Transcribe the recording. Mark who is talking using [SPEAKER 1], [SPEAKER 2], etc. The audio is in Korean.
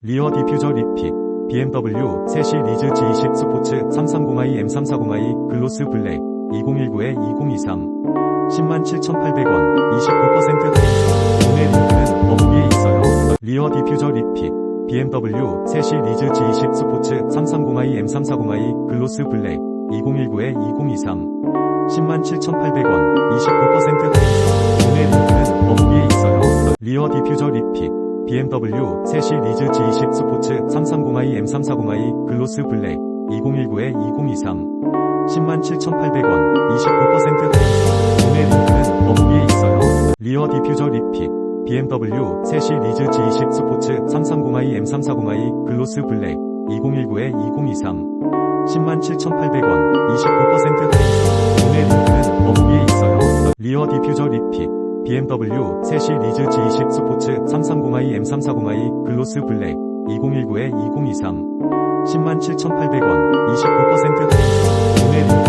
[SPEAKER 1] 리어 디퓨저 리핏, BMW, 세시 리즈 G20 스포츠 330i M340i 글로스 블랙 2019에 2023 107,800원 29% 할인 구매 링크는 더보기에 있어요. 리어 디퓨저 리핏, BMW, 세시 리즈 G20 스포츠 330i M340i 글로스 블랙 2019에 2023 107,800원 29% 할인 구매 링크는 더보기에 있어요. 리어 디퓨저 리핏, BMW, 세시 리즈 G20 스포츠 330i M340i 글로스 블랙 2019에 2023 107,800원 29% 할인. 구매 링크는 더보기에 있어요. 리어 디퓨저 리핏, BMW, 세시 리즈 G20 스포츠 330i M340i 글로스 블랙 2019에 2023 107,800원 29% 할인. 구매 링크는 더보기에 있어요. 리어 디퓨저 리핏, BMW, 세시 리즈 G20 스포츠 0.402 글로스 블랙 2019-2023 107,800원 29% 할인. 오늘